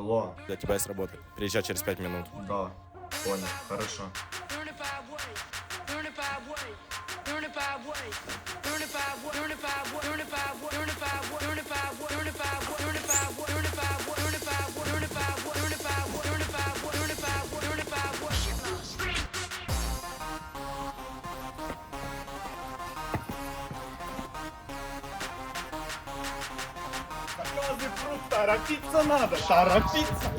Алло. Для тебя есть работа. Приезжай через пять минут. Да, понял, хорошо. Turn it by way, turn it by way, turn it by way, turn it by way, turn it by way. Торопиться надо, торопиться.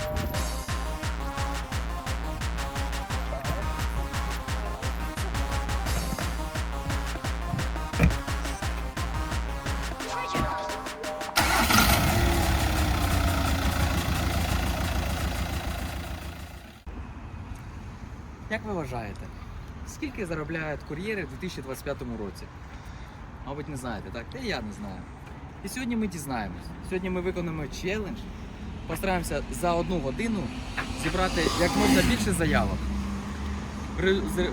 Як ви вважаєте, скільки заробляють кур'єри в 2025 році? Мабуть, не знаєте, так? Та я не знаю. І сьогодні ми дізнаємось. Сьогодні ми виконуємо челендж. Постараємося за одну годину зібрати як можна більше заявок.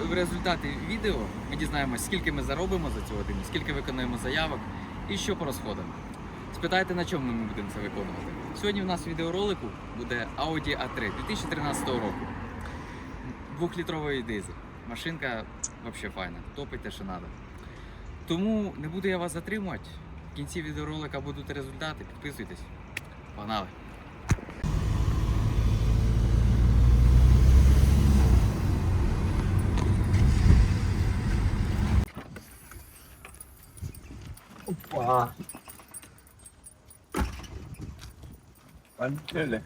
В результаті відео ми дізнаємося, скільки ми заробимо за цю годину, скільки виконуємо заявок і що по розходам. Спитайте, на чому ми будемо це виконувати. Сьогодні в нас в відеоролику буде Audi A3 2013 року. Двохлітровий дизель. Машинка взагалі файна. Топить те, що треба. Тому не буду я вас затримувати. Кінці відеоролика будуть результати. Підписуйтесь. Погнали! Опа. Полетели.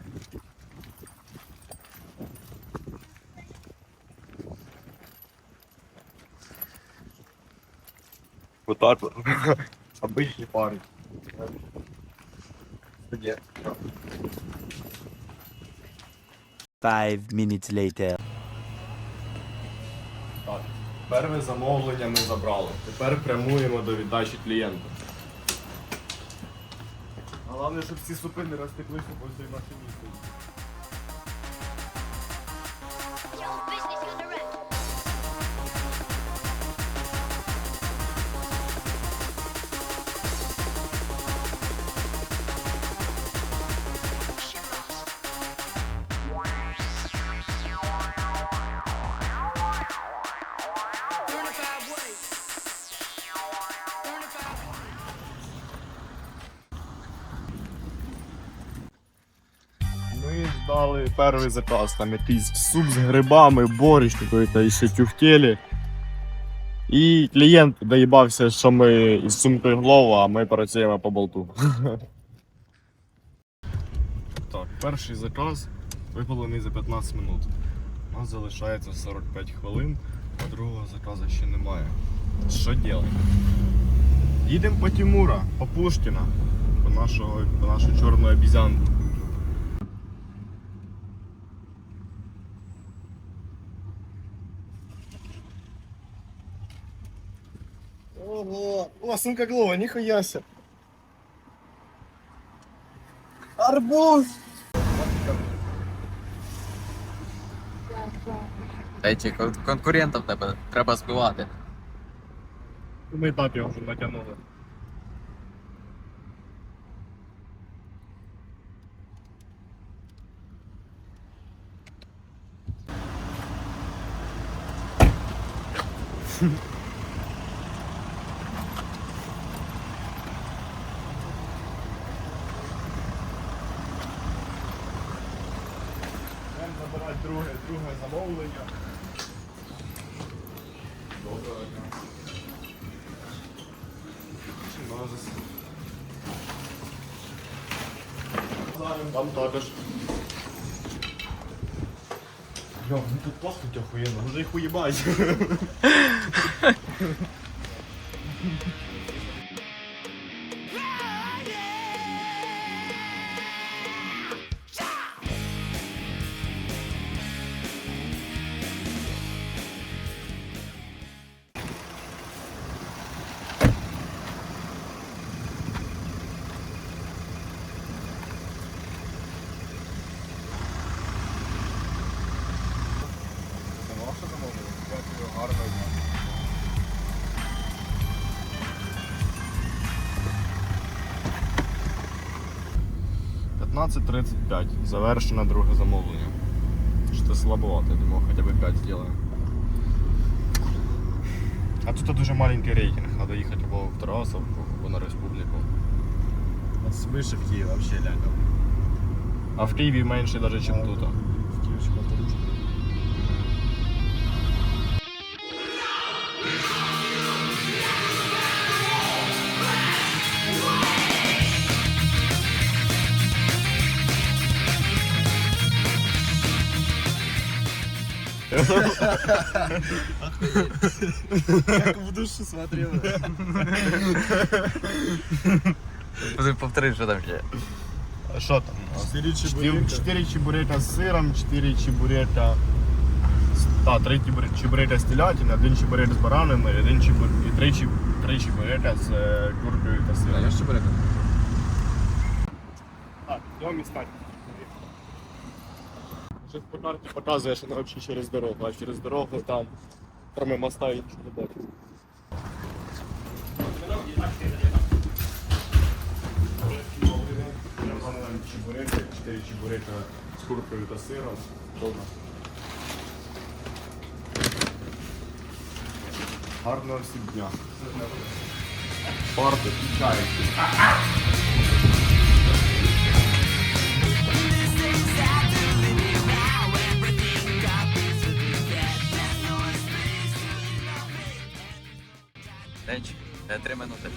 Вот так вот. Обычный парень. Где? Five minutes later. Так, перше замовлення ми забрали. Тепер прямуємо до віддачі клієнта. Головне, щоб всі супи не розтеклися по всій машині. Your Ми здали перший заказ, там якийсь суп з грибами, борщ якийсь ще тюфтелі. І клієнт доїбався, що ми із сумкою Глова, а ми працюємо по болту. Так, перший заказ виповнений за 15 минут. У нас залишається 45 хвилин, а другого заказу ще немає. Що робити? Їдемо по Тимура, по Пушкіна, по, нашого, по нашу чорну обізянку. Ого. О, сумка Глова, нихуя себе. Арбуз. Эти конкурентів тебе треба збивати. На етапі вже натягнули. Будемо забирати друге, друге замовлення. Доброго дня. Вам також. Бля, вони тут пахнуть охуєнно, може їх уїбать. 15.35. Завершено друге замовлення. Що слабовато, я думав, хоча б 5 зробимо. А тут дуже маленький рейтинг, треба їхати або в Тарасовку, або на республіку. Вот свыше в Киеве вообще реально. А в Києві менше навіть, ніж тут. В полторушка. Как в душу смотрел. Повтори, що там ще. А Що там? Четыре Чотири, чебурека. чотири чебурека з сиром, чотири чебурека. Та, три чебуре- чебурека з телятини, один чебурек з баранами, один чебур... і три, чеб... три чебурека з е, куркою та сиром. чебурека? Так, йдемо містати. Щось по карті показує, що не через дорогу, а через дорогу там, кроме моста і нічого не бачу. Чебуреки, 4 чебурека з куркою та сиром. Добре. Гарного всім дня. Парти, чайки. Денчик, е, три минути.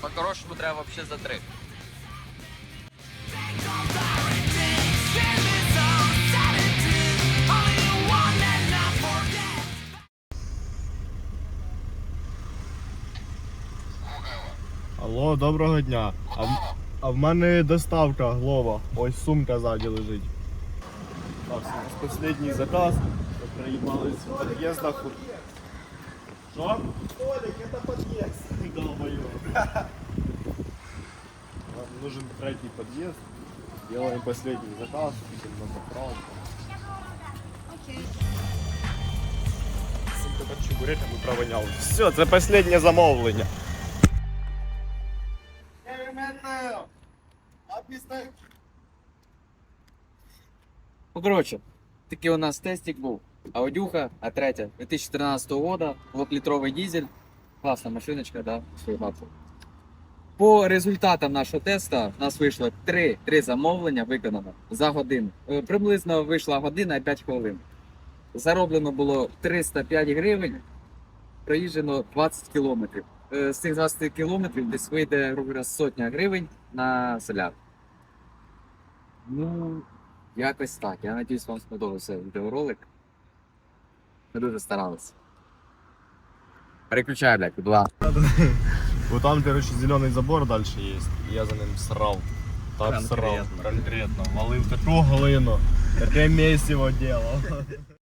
По-хорошому треба взагалі за три. Алло, доброго дня. А, в- а в мене доставка Глова. Ось сумка ззаді лежить. Так, останній заказ. Ми приїхали з під'їзда. ху- Що? Толік, це під'їзд. Долбойоб. Нам нужен третій під'їзд. Делаем последний заказ, идем на заправку. Сумка под чебуреком і провоняв. Все, це останнє замовлення. Ну, коротше, такий у нас тестик був. Аудюха, а третя 2013 года, 2-літровий дизель. Класна машиночка, да, свою бабку. По результатам нашого тесту у нас вийшло 3, 3 замовлення виконано за годину. Е, Приблизно вийшла година і 5 хвилин. Зароблено було 305 гривень, проїжджено 20 кілометрів. Е, З цих 20 кілометрів десь вийде грубо сотня гривень на соляр. Ну, Якось так. Я надіюсь, вам сподобався відеоролик. Ми дуже старалися. Переключай, блядь, будь ласка. Вот там, короче, зеленый забор дальше есть. Я за ним срав. Так срав. Конкретно. Конкретно. Валив таку глину. Таке місиво делав.